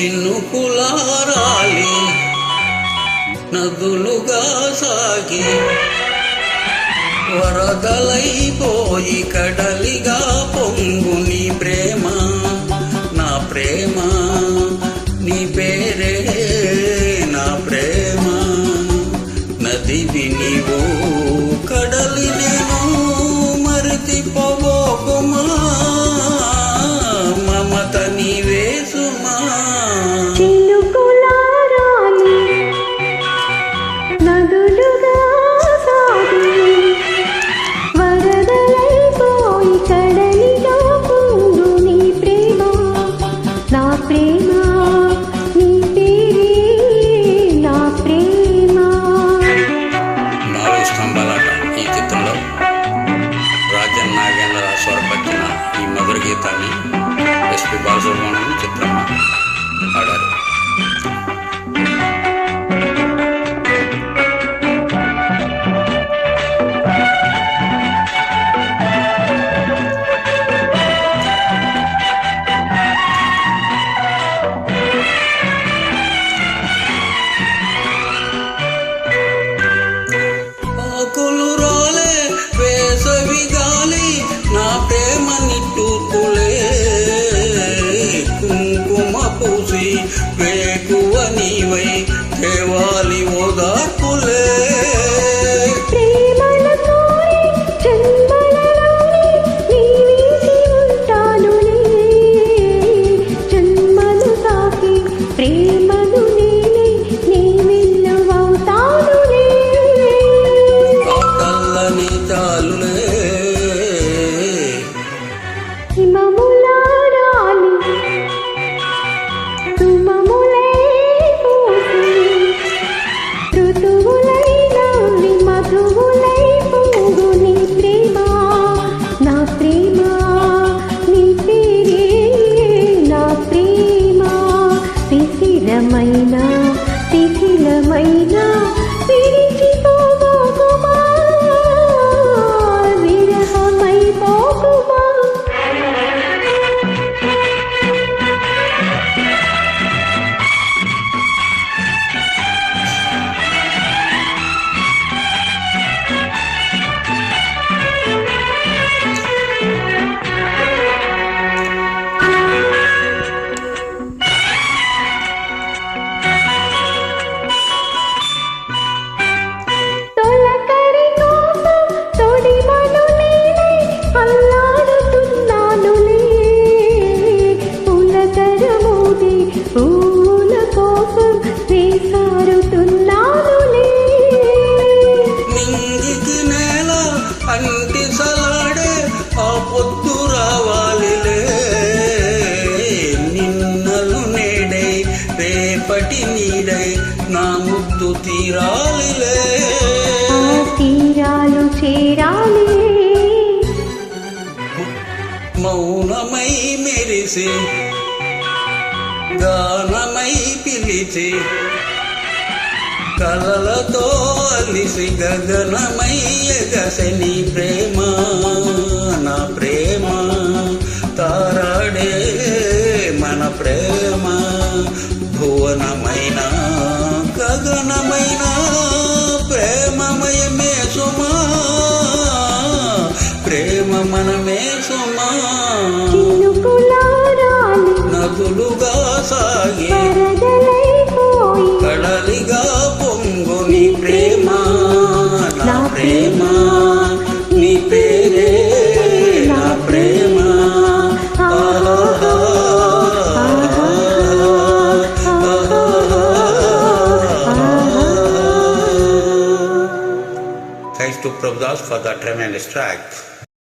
చిన్నుకులారాలి నదులుగా సాగి వరదలైపోయి కడలిగా పొంగు నీ ప్రేమ నా ప్రేమ నీ పేరే నా ప్రేమ. నదివి నీవు కడలిని ताली वेस्ट बंगाल रमण चित्रमा आर्डर పూసి వేకువ నీవై దేవాలి ఓదార్పులే. ప్రేమల ಮೈನಾ ಬಿಡಿ పొద్దు రావాలిలే. నిన్నలు నేడై రేపటి నీడై నా ముద్దు తీరాలిలే. తీరాలు చేరాలి. మౌనమై మెరిసి గానమై పిలిచి కలలతో అలిసి గగనమై ఎగసని ప్రేమ. ప్రేమ భువనమైన గగనమైన ప్రేమమయమే సుమా ప్రేమ మనమే సుమా. నదులుగా సాగి us for the tremendous strength